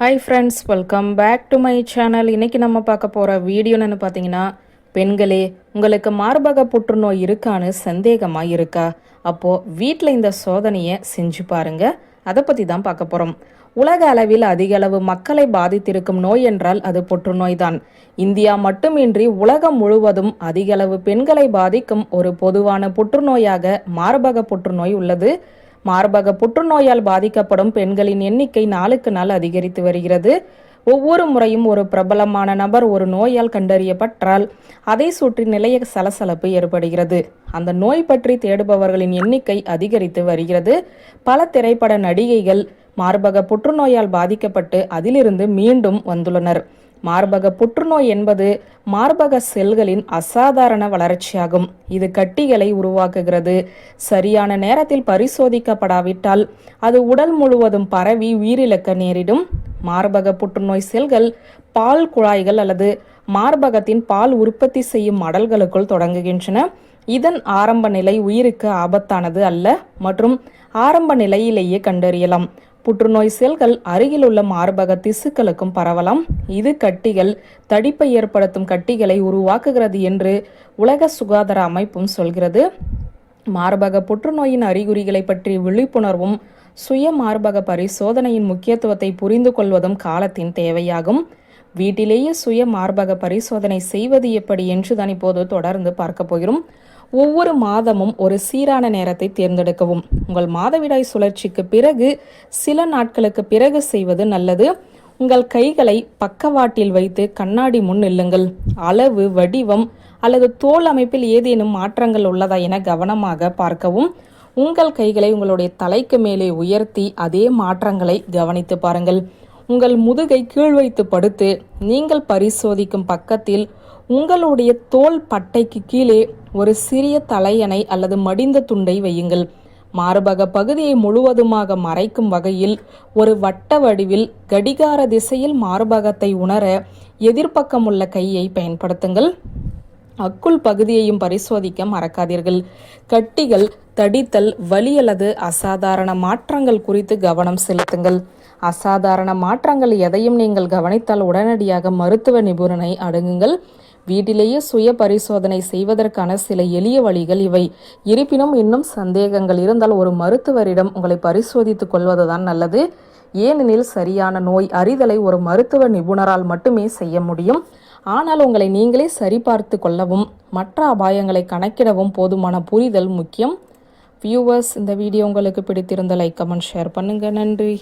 Hi friends welcome back to my channel இன்னைக்கு நம்ம பார்க்க போகிற வீடியோன்னு பார்த்தீங்கன்னா பெண்களே உங்களுக்கு மார்பக புற்றுநோய் இருக்கான்னு சந்தேகமாக இருக்கா? அப்போது வீட்டில் இந்த சோதனையை செஞ்சு பாருங்கள் அதை பற்றி தான் பார்க்க போகிறோம் உலக அளவில் அதிக அளவு மக்களை பாதித்திருக்கும் நோய் என்றால் அது புற்றுநோய் தான் இந்தியா மட்டுமின்றி உலகம் முழுவதும் அதிகளவு பெண்களை பாதிக்கும் ஒரு பொதுவான புற்றுநோயாக மார்பக புற்றுநோய் உள்ளது. மார்பக புற்றுநோயால் பாதிக்கப்படும் பெண்களின் எண்ணிக்கை நாளுக்கு நாள் அதிகரித்து வருகிறது. ஒவ்வொரு முறையும் ஒரு பிரபலமான நபர் ஒரு நோயால் கண்டறியப்பட்டால் அதை சுற்றி நிலைய சலசலப்பு ஏற்படுகிறது. அந்த நோய் பற்றி தேடுபவர்களின் எண்ணிக்கை அதிகரித்து வருகிறது. பல திரைப்பட நடிகைகள் மார்பக புற்றுநோயால் பாதிக்கப்பட்டு அதிலிருந்து மீண்டும் வந்துள்ளனர். மார்பக புற்றுநோய் என்பது மார்பக செல்களின் அசாதாரண வளர்ச்சியாகும். இது கட்டிகளை உருவாக்குகிறது. சரியான நேரத்தில் பரிசோதிக்கப்படாவிட்டால் அது உடல் முழுவதும் பரவி உயிரிழக்க நேரிடும். மார்பக புற்றுநோய் செல்கள் பால் குழாய்கள் அல்லது மார்பகத்தின் பால் உற்பத்தி செய்யும் மடல்களுக்குள் தொடங்குகின்றன. இதன் ஆரம்ப நிலை உயிருக்கு ஆபத்தானது அல்ல மற்றும் ஆரம்ப நிலையிலேயே கண்டறியலாம். புற்றுநோய் செல்கள் அருகிலுள்ள மார்பக திசுக்களுக்கும் பரவலாம். இது கட்டிகள் தடிப்பை ஏற்படுத்தும் கட்டிகளை உருவாக்குகிறது என்று உலக சுகாதார அமைப்பும் சொல்கிறது. மார்பக புற்றுநோயின் அறிகுறிகளை பற்றி விழிப்புணர்வும் சுய மார்பக பரிசோதனையின் முக்கியத்துவத்தை புரிந்து கொள்வதும் காலத்தின் தேவையாகும். வீட்டிலேயே சுய மார்பக பரிசோதனை செய்வது எப்படி என்றுதான் இப்போது தொடர்ந்து பார்க்க போகிறோம். ஒவ்வொரு மாதமும் ஒரு சீரான நேரத்தை தேர்ந்தெடுக்கவும். உங்கள் மாதவிடாய் சுழற்சிக்கு பிறகு சில நாட்களுக்கு பிறகு செய்வது நல்லது. உங்கள் கைகளை பக்கவாட்டில் வைத்து கண்ணாடி முன் நில்லுங்கள். அளவு வடிவம் அல்லது தோல் அமைப்பில் ஏதேனும் மாற்றங்கள் உள்ளதா என கவனமாக பார்க்கவும். உங்கள் கைகளை உங்களுடைய தலைக்கு மேலே உயர்த்தி அதே மாற்றங்களை கவனித்து பாருங்கள். உங்கள் முதுகை கீழ் வைத்து படுத்து நீங்கள் பரிசோதிக்கும் பக்கத்தில் உங்களுடைய தோல் பட்டைக்கு கீழே ஒரு சிறிய தலையணை அல்லது மடிந்த துண்டை வையுங்கள். மார்பக பகுதியை முழுவதுமாக மறைக்கும் வகையில் ஒரு வட்ட வடிவில் கடிகார திசையில் மார்பகத்தை உணர எதிர்ப்பக்கமுள்ள கையை பயன்படுத்துங்கள். அக்குள் பகுதியையும் பரிசோதிக்க மறக்காதீர்கள். கட்டிகள் தடித்தல் வலி அல்லது அசாதாரண மாற்றங்கள் குறித்து கவனம் செலுத்துங்கள். அசாதாரண மாற்றங்கள் எதையும் நீங்கள் கவனித்தால் உடனடியாக மருத்துவ நிபுணனை அணுகுங்கள். வீட்டிலேயே சுய பரிசோதனை செய்வதற்கான சில எளிய வழிகள் இவை. இருப்பினும் இன்னும் சந்தேகங்கள் இருந்தால் ஒரு மருத்துவரிடம் உங்களை பரிசோதித்துக் கொள்வதுதான் நல்லது. ஏனெனில் சரியான நோய் அறிதலை ஒரு மருத்துவ நிபுணரால் மட்டுமே செய்ய முடியும். ஆனால் உங்களை நீங்களே சரிபார்த்து கொள்ளவும் மற்ற அபாயங்களை கணக்கிடவும் போதுமான புரிதல் முக்கியம். வியூவர்ஸ் இந்த வீடியோ உங்களுக்கு பிடித்திருந்த லைக் கமெண்ட் ஷேர் பண்ணுங்கள் நன்றி.